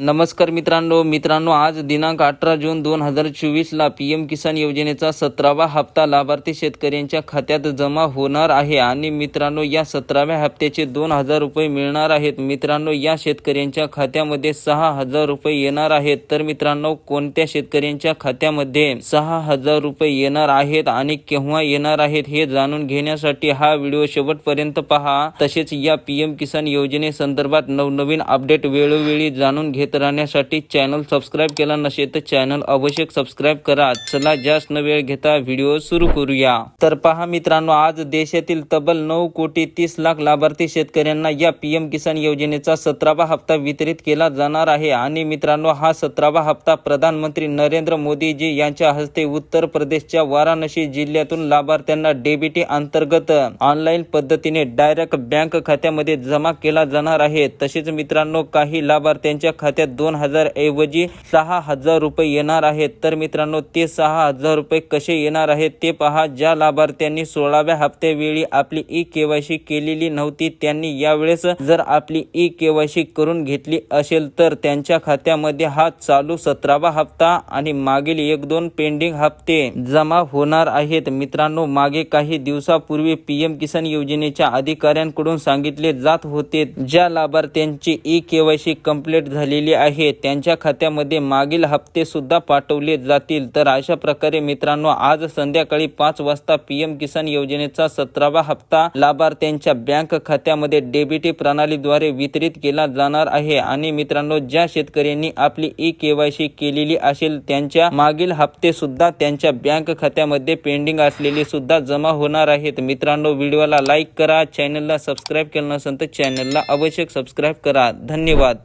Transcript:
नमस्कार मित्रांनो मित्रांनो आज दिनांक अठरा जून दोन हजार चोवीसला पी एम किसान योजनेचा सतरावा हप्ता लाभार्थी शेतकऱ्यांच्या खात्यात जमा होणार आहे आणि मित्रांनो या सतराव्या हप्त्याचे दोन हजार रुपये मिळणार आहेत. मित्रांनो या शेतकऱ्यांच्या खात्यामध्ये सहा हजार रुपये येणार आहेत. तर मित्रांनो कोणत्या शेतकऱ्यांच्या खात्यामध्ये सहा हजार रुपये येणार आहेत आणि केव्हा येणार आहेत हे जाणून घेण्यासाठी हा व्हिडिओ शेवटपर्यंत पहा. तसेच या पी एम किसान योजनेसंदर्भात नवनवीन अपडेट वेळोवेळी जाणून घेत राहण्यासाठी चॅनल सबस्क्राईब केला नसेल तर चॅनल आवश्यक सबस्क्राईब करा. चला जास्त वेळ घेता व्हिडिओ सुरू करूया. तर पहा मित्रांनो आज देशातील तब्बल नऊ कोटी तीस लाख लाभार्थी शेतकऱ्यांना या पीएम किसान योजनेचा सतरावा हप्ता वितरित केला जाणार आहे. आणि मित्रांनो हा सतरावा हप्ता प्रधानमंत्री नरेंद्र मोदीजी यांच्या हस्ते उत्तर प्रदेशच्या वाराणसी जिल्ह्यातून लाभार्थ्यांना डेबिटी अंतर्गत ऑनलाईन पद्धतीने डायरेक्ट बँक खात्यामध्ये जमा केला जाणार आहे. तसेच मित्रांनो काही लाभार्थ्यांच्या खात्या खात्यात दोन हजार ऐवजी सहा हजार रुपये येणार आहेत. तर मित्रांनो ते सहा हजार रुपये कसे येणार आहेत ते पहा. ज्या लाभार्थ्यांनी सोळाव्या हप्त्यावेळी आपली ई केवायसी केलेली नव्हती त्यांनी यावेळेस जर आपली ई केवायसी करून घेतली असेल तर त्यांच्या खात्यामध्ये हा चालू सतरावा हप्ता आणि मागील एक दोन पेंडिंग हप्ते जमा होणार आहेत. मित्रांनो मागे काही दिवसापूर्वी पीएम किसान योजनेच्या अधिकाऱ्यांकडून सांगितले जात होते ज्या लाभार्थ्यांची ई केवायसी कंप्लीट झालेली आहे. त्यांच्या खात्यामध्ये मागील हप्तेसुद्धा पाठवले जातील. तर अशा प्रकारे मित्रांनो आज संध्याकाळी पाच वाजता पी एम किसान योजनेचा सतरावा हप्ता लाभार्थ्यांच्या बँक खात्यामध्ये डेबिटी प्रणालीद्वारे वितरित केला जाणार आहे. आणि मित्रांनो ज्या शेतकऱ्यांनी आपली ई केवायसी केलेली असेल त्यांच्या मागील हप्ते सुद्धा त्यांच्या बँक खात्यामध्ये पेंडिंग असलेले सुद्धा जमा होणार आहेत. मित्रांनो व्हिडिओला लाईक करा चॅनलला सबस्क्राईब केलं नसेल तर चॅनलला आवश्यक सबस्क्राईब करा. धन्यवाद.